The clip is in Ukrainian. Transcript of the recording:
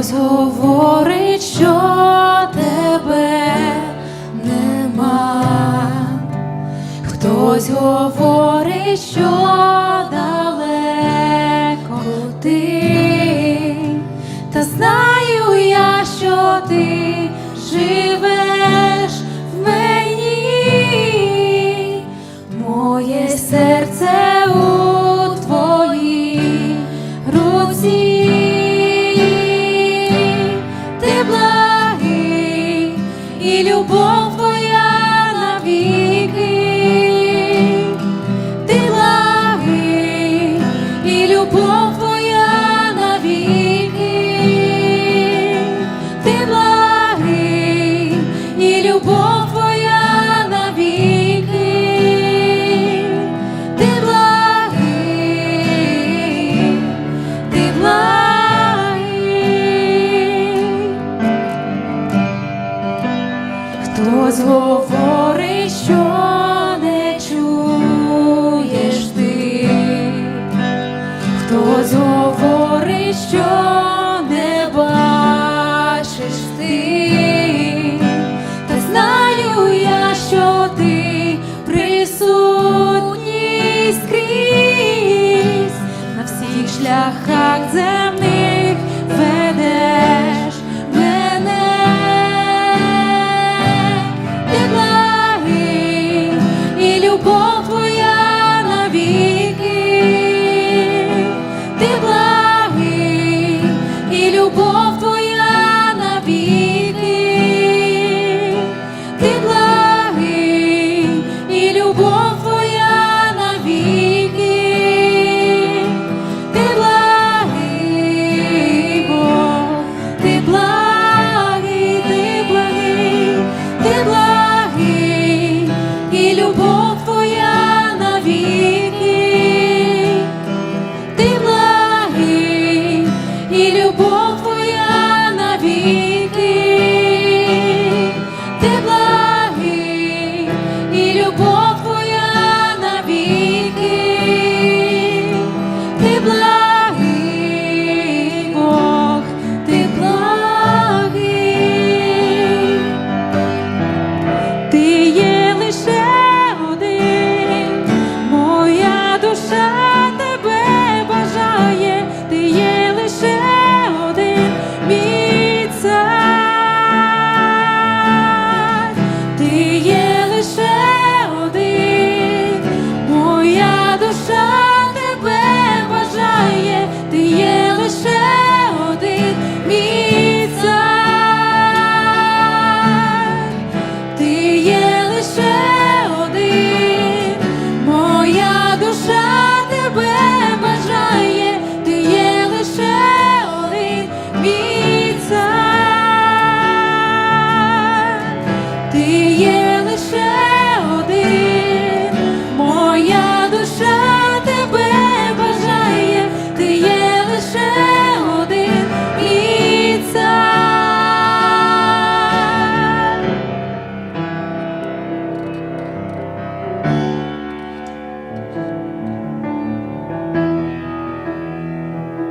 Хтось говорить, що тебе нема, хтось говорить, що далеко ти, та знаю я, що ти живеш. І любов Хтось говорить, що не чуєш ти, хтось говорить, що